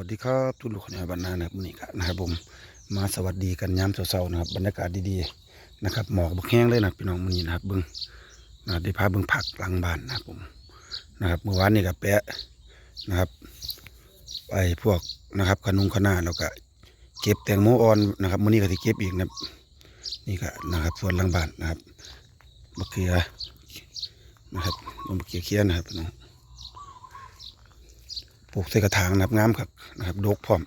วัสดีครับทุกลูกในบ้านนานะครับนี่ครับนะครับผมมาสวัสดีกันยามเช้าๆนะครับบรรยากาศดีๆนะครับหมอกบกแห้งเลยนะพี่น้องมื้อนี้นะครับเบิ้งนะได้พาเบิ้งผักหลังบ้านนะครับผมนะครับเมื่อวานนี่กับแปะนะครับไปพวกนะครับขนุงขนาแล้วก็เก็บแตงโมอ่อนนะครับมื้อนี้ก็สิเก็บอีกนะนี่ก็นะครับส่วนหลังบ้านนะครับบักเขือนะครับบักเขือเคี้ยนะครับพี่น้อง ปลูกใส่กระถางนะครับงามครับนะครับดกพร้อม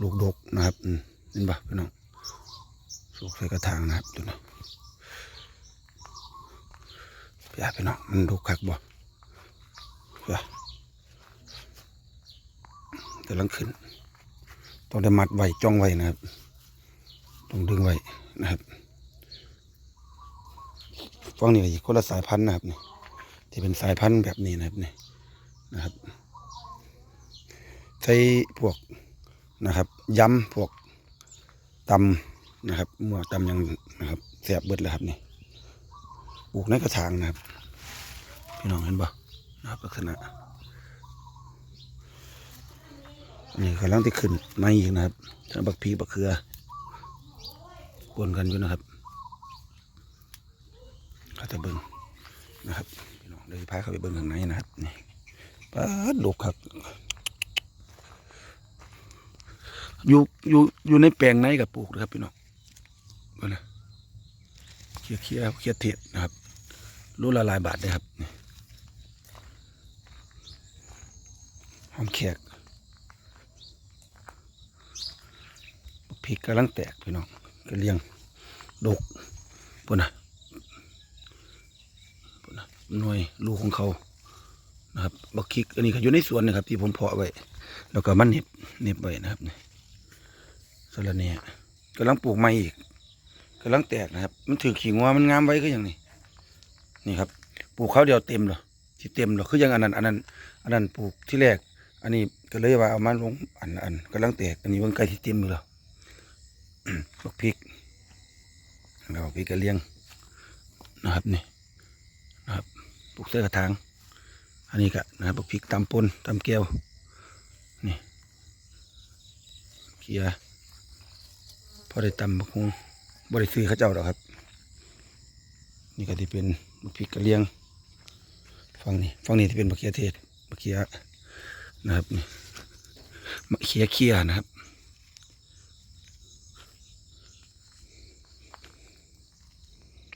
ลูกดกนะครับอืมเห็นปะพี่น้องปลูกใส่กระถางนะครับดูนะพี่อาพี่น้องมันดกคักบ่พี่อากำลังขึ้นต้องได้มัดไว้จ้องไว้นะครับต้องดึงไว้นะครับฟังนี่ก็อีกคนละสายพันธุ์นะครับนี่ที่เป็นสายพันธุ์แบบนี้นะครับนี่นะครับ ใช้พวกนะครับย้ำพวกตำนะครับมั่วตำยังนะครับแสบเบิดเลยครับนี่ปลูกในกระถางนะครับพี่น้องเห็นบ่นะครับลักษณะนี่กำลังที่ขึ้นไมาอีกนะครับทั้งบักพีบักเขือปนกันอยู่นะครับก็จะเบิ่งนะครับพี่น้องเลยพาเข้าไปเบิ่งข้างในนะครับนี่ป้าดดกครับ อยู่อยู่อยู่ในแปลงในกับปลูกนะครับพี่น้องมาเลยเคียเคียเคียเทียดนะครับรู้ละลายบาทเลยครับหอมแขกพริกกำลังแตกพี่น้องกระเลียงดกปุ่นนะปุ่นนะหน่วยลูกของเขานะครับบักคิกอันนี้ก็อยู่ในสวนนะครับ ที่ผมเพาะไว้ แล้วก็มันเน็บเน็บไว้นะครับนี่ สระเนี่ยกำลังปลูกใหม่อีกกำลังแตกนะครับ มันถือขิงว่ามันงามไว้ก็อย่างนี้ นี่ครับ ปลูกเขาวเดียวเต็มเหรอที่เต็มเหรอคืออย่างอันนั้นอันนั้นอันนั้นปลูกที่แรก อันนี้ก็เลยว่าเอามาลงอันอันกำลังแตก อันนี้มันใกลที่เต็มอยู่แล้วบักพริกเราพริกกระเลียงนะครับนี่นะครับปลูกเสื้อกระถางอันนี้ก็นะครับบักพริกตำปนตำแก้วนี่เกีย อได้ตำบักฮุงบริซื้อเขาเจ้าดอกครับ นี่ก็ที่เป็นบักพริกกระเลียงฝั่งนี้ฝั่งนี้ที่เป็นบักเขียเทศบักเขียนะครับนี่มะเขียเคียนะครับ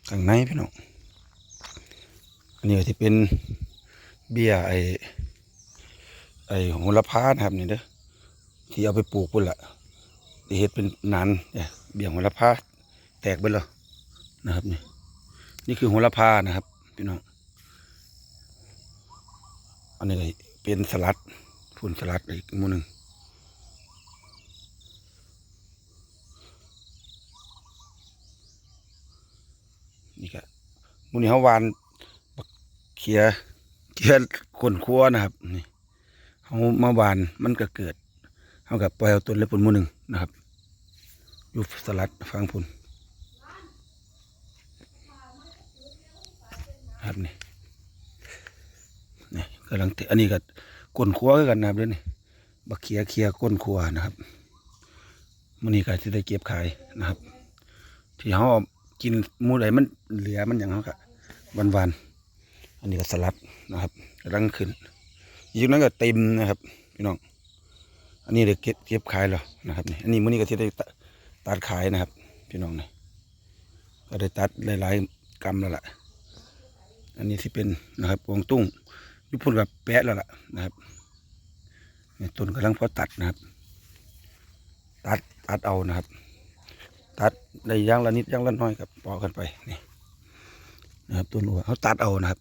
ข้างในพี่น้องอันนี้ที่เป็นเบี้ยไอไอโหระพานะครับนี่เด้อที่เอาไปปลูกพุ่นละ เฮ็ดเป็นนานเนี่ยเบี่ยงโหระพาแตกไปแล้วนะครับนี่นี่คือโหระพานะครับพี่น้องอันนี้เป็นสลัดพุ่นสลัดอีกมูหนึ่งนี่ก็มูนี่เขาวานเขียเขียคนครัวนะครับนี่เขามาวานมันก็เกิด เอากับปล่อยเอาต้นเล็บปุ่นหมูหนึ่งนะครับอยู่สลัดฟังพุ่นครับนี่นี่กำลังเตะอันนี้ก็ก้นครัวกันนะครับเด้วยวนี่บักเขียเขียก้นครัวนะครับมันนี้ก็จะได้เก็บขายนะครับ ที่เขากินมูใดมันเหลือมันอย่างเขาก็วันวันอันนี้ก็สลัดนะครับกำลังขึ้นอีกนั้นก็เต็มนะครับพี่น้อง อันนี้เดี๋ยวเก็บเก็บขายแล้วนะครับนี่อันนี้มื้อนี้ก็ที่ได้ตตัดขายนะครับ พี่น้องนี่ก็ได้ตัดหลายๆกรัมแล้วล่ะ อันนี้ที่เป็นนะครับวงตุ้งยุพุ่นกับแปะแล้วล่ะนะครับนี่ต้นกำลังพอตัดนะครับ ตัดตัดเอานะครับ ตัดได้อยางละนิดอยางละน้อยกับปอกกันไปนี่นะครับต้นหัวเขาตัดเอานะครับ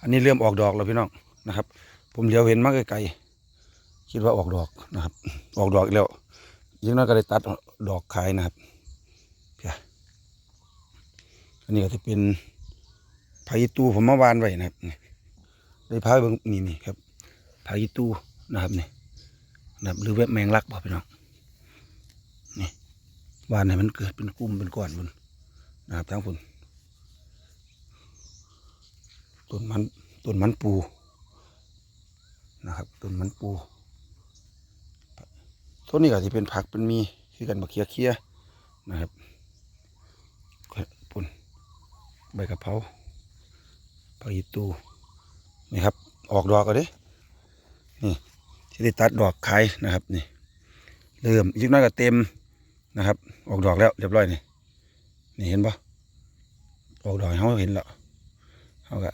อันนี้เริ่มออกดอกแล้วพี่น้องนะครับ ผมเดี๋ยวเห็นมาไกลๆ คิดว่าออกดอกนะครับ ออกดอกอีกแล้วยิ่งน้อยก็ได้ตัดดอกขายนะครับเพียอันนี้ก็จะเป็นพายิตูผมมาวานไว้นะครับนี่ได้พาเบิ่งนี่นี่ครับพายิตูนะครับนี่นะครับหรือว่าแมงลักบ่พี่น้องนี่วานให้มันเกิดเป็นกุ้มเป็นก้อนบนนะครับทั้งคนต้นมันต้นมันปูนะครับต้นมันปู ต้นนี้ก็จะเป็นผักเป็นมีคือกันบักเคียเคียนะครับปุ่นใบกะเพราผักอีตูนี่ครับ ออกดอกก็เด้นี่ที่ได้ตัดดอกขายนะครับนี่เริ่มอีกน้อยก็เต็มนะครับ ออกดอกแล้วเรียบร้อยนี่นี่เห็นปะออกดอกเขาเห็นแล้วเขาก็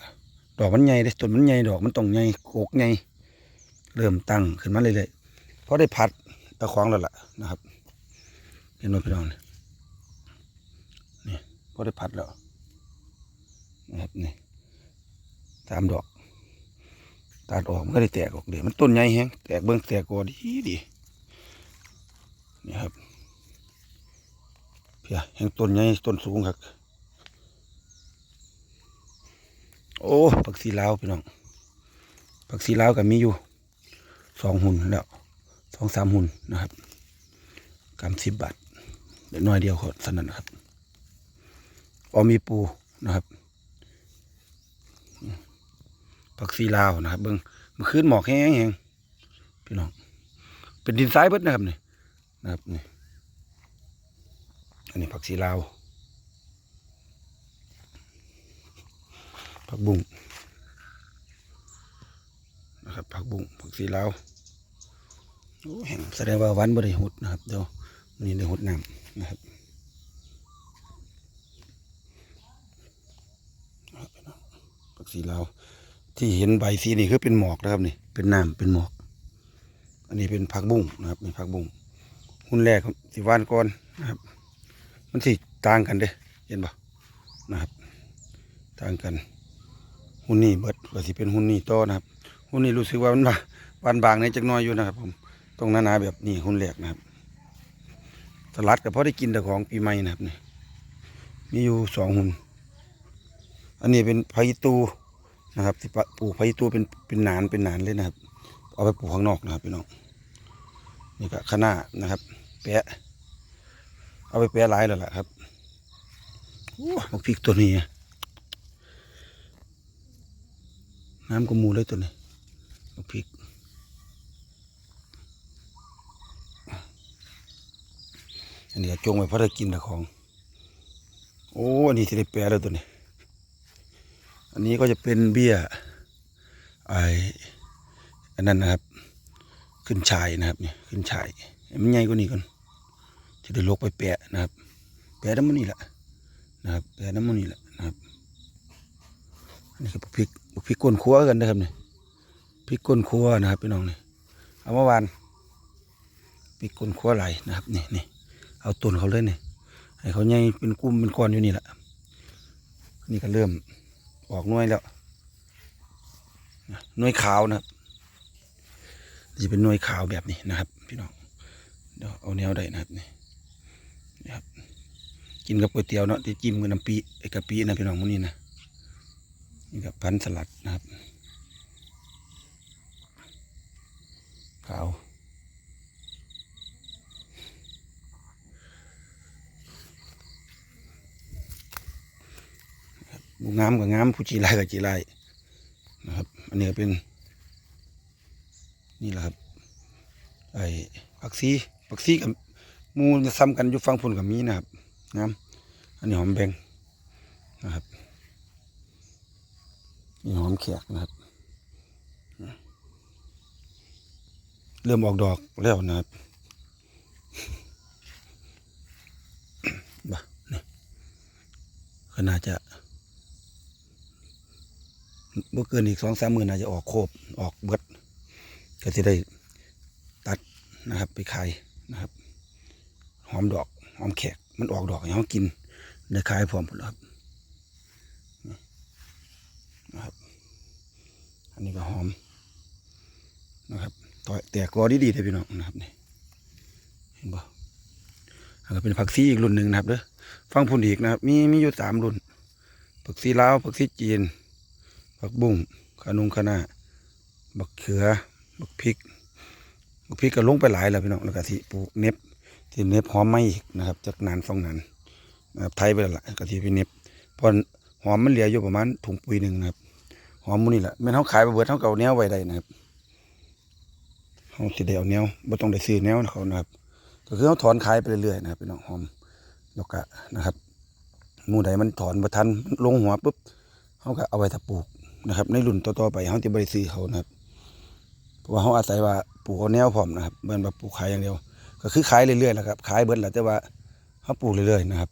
ดอกมันใหญ่เด้ต้นมันใหญ่ดอกมันต้องใหญ่โกกใหญ่เริ่มตั้งขึ้นมาเรื่อยๆเพราะได้พัด ตะควางแล้วล่ะนะครับ เห็นไหมพี่น้องนี่นี่พอได้พัดแล้วนะครับนี่ตามดอก ตัดออกมันก็ได้แตกออกเดี๋ยวมันต้นใหญ่แฮงแตกเบิ้องแตกกอดีดีนี่ครับเพียแห่งต้นใหญ่ต้นสูงครับโอ้ผักสีลาวพี่น้องผักสีลาวก็มีอยู่สองหุ่นแล้ว สองสามหุ่นนะครับกำสิบบาทเดี๋ยวน้อยเดียวขอสนั่นนะครับออมีปูนะครับผักซีลาวนะครับเบิ้งมันขึ้นหมอกแห้งแห้งพี่น้องเป็นดินทรายเบิดนะครับนี่นะครับนี่อันนี้ผักซีลาวผักบุ้งนะครับผักบุ้งผักซีลาว แห้งแสดงว่าวันบริหุดนะครับเดี๋ยวนนี้ได้หุดน้ำนะครับนะครับพี่น้องผักซีลาวที่เห็นใบสีนี่คือเป็นหมอกนะครับนี่เป็นน้ำเป็นหมอก อันนี้เป็นผักบุ้งนะครับนี่ผักบุ้งหุ้นแรกสิวานก่อนนะครับ มันสิต่างกันเด้เห็นปะนะครับ ต่างกัน หุ้นนี่เบิดก็สิเป็นหุ้นนี่ต่อนะครับ หุ้นนี่รู้สึกว่ามันว่าบานบางในจักน้อยอยู่นะครับผม ตรงหนาๆแบบนี้หุ้นแรกนะครับสลัดก็พอได้กินแต่ของปีใหม่นะครับนี่มีอยู่สองหุ้นอันนี้เป็นไผ่ตูนะครับ ที่ปลูกไผ่ตัวเป็นเป็นหนานเป็นหนานเลยนะครับ เอาไปปลูกข้างนอกนะครับพี่น้องนี่ก็คะน้านะครับ แปะ เอาไปแปะหลายแล้วล่ะครับโอ้บักพริกตัวนี้น้ำกระมูเลยตัวนี้บักพริก อันนี้จงไว้พระได้กินแต่ของ โอ้ อันนี้จะได้แปะแล้วตัวนี้ อันนี้ก็จะเป็นเบี้ยไออันนั้นนะครับ ขึ้นชายนะครับเนี่ยขึ้นชายมันใหญ่กว่านี้ก่อนจะได้ลกไปแปะนะครับ แปะน้ำมันนี่แหละนะครับแปะน้ำมันนี่แหละนะครับอันนี้คือพริกพริกก้นครัวกันนะครับเนี่ยพริกก้นครัวนะครับพี่น้องเนี่ยเอาเมื่อวานพริกก้นครัวไหลนะครับนี่นี่ เอาต้นเขาเลยนี่ให้เขาใหญ่เป็นกุ้มเป็นก้อนอยู่นี่แหละนี่ก็เริ่มออกน่วยแล้วนะหน่วยขาวนะครับจะเป็นน่วยขาวแบบนี้นะครับพี่น้องเดี๋ยวเอาแนวได้นะครับนี่นะครับ กินกับก๋วยเตี๋ยวเนาะที่จิ้มกับน้ำปีไอ้กะปินะพี่น้องมันนี่นะนี่กับพันสลัดนะครับขาว บูงามกับงามผู้จีไรกับจีไรนะครับ อันนี้เป็น นี่แหละครับ ไอ้ผักซีผักซีกับมูจะซ้ำกันอยู่ฟังพุ่นกับมีนะครับงามอันนี้หอมแบงนะครับนี่หอมแขกนะครับ เริ่มออกดอกแล้วนะครับบ้านี่ก็น่าจะ เมื่อเกินอีกสองสามหมื่นอาจจะออกโคบออกเบิดก็จะได้ตัดนะครับไปขายนะครับ หอมดอกหอมแขกมันออกดอกให้เขากินได้ขายพร้อมหมดครับนะครับ อันนี้ก็หอมนะครับต่อยแต่กอดีๆเลยพี่น้องนะครับนี่เห็นบ่อันก็เป็นผักซีอีกรุ่นหนึ่งนะครับเด้อฟังพุ่นอีกนะครับ มีมีอยู่สามรุ่นผักซีลาวผักซีจีน ผักบุ้งขานุงขาหน้าบักเขือ บักพริก บักพริกก็ลงไปหลายแล้วพี่น้องแล้วก็ที่ปลูกเน็บที่เน็บหอมไม่อีกนะครับ จากนานสองนานนะครับไทยไปแล้วละก็ที่ไปเน็บพอหอมมันเหลืออยู่ประมาณถุงปุ๋ยหนึ่งนะครับหอมมูนี่แหละแม่นเขาขายไปเบิดเท่าเก่าแนวไว้ได้นะครับเขาสิได้เอาแนวบ่ต้องได้ซื้อแนวเขานะครับก็คือเขาถอนขายไปเรื่อยๆนะครับพี่น้องหอมแล้วก็นะครับมูใดมันถอนบ่ทันมันลงหัวปุ๊บเขาก็เอาไว้ถ้าปลูก นะครับ ในรุ่นต่อๆไปเขาจะบ่ได้ซื้อเขานะครับเพราะว่าเขาอาศัยว่าปลูกเอาแนวพร้อมนะครับเบิ่นว่าปลูกขายอย่างเดียว ก็คือขายเรื่อยๆแหละครับขายเบิดแหละแต่ว่าเขาปลูกเรื่อยๆนะครับ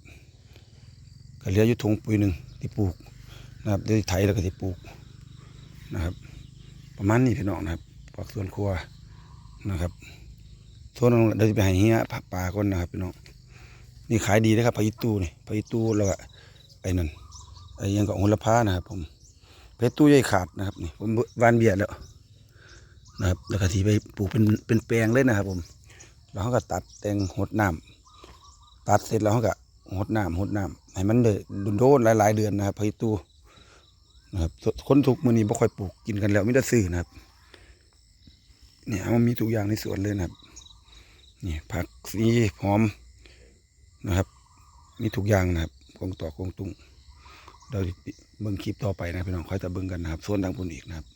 ก็เหลืออยู่ถุงปุ๋ยหนึ่งที่ปลูกนะครับเดี๋ยวไถแล้วก็ที่ปลูกนะครับ ประมาณนี้พี่น้องนะครับปอกส่วนครัวนะครับส่วนเดี๋ยวจะไปห้เฮียผักปลาก่อนนะครับพี่น้องนี่ขายดีนะครับพายิตูนี่พายิตูแล้วก็ไอ้นั่นไอ้ยังกับหุลพานะครับผม เพชรตู้ใหญ่ขาดนะครับนี่ผมวานเบียดแล้วนะครับแล้วก็ทีไปปลูกเป็นเป็นแปลงเลยนะครับผมแล้วเขาก็ตัดแต่งหดน้ำตัดเสร็จแล้วเขาก็หดน้ำหดน้ำให้มันเลยโดนหลาย ๆ เดือนนะครับเพายิตูนะครับคนทุกมือนี้บ่ค่อยปลูกกินกันแล้วไมแต่ได้ซื้อนะครับ เนี่ยมันมีทุกอย่างในสวนเลยนะครับนี่ผักสีหอมนะครับ มีทุกอย่างนะครับกองต่อกกงตุ้ง เราเบิ่งคลิปต่อไปนะพี่น้องคอยตะเบิ่งกันนะครับส่วนทางปุ่นอีกนะครับ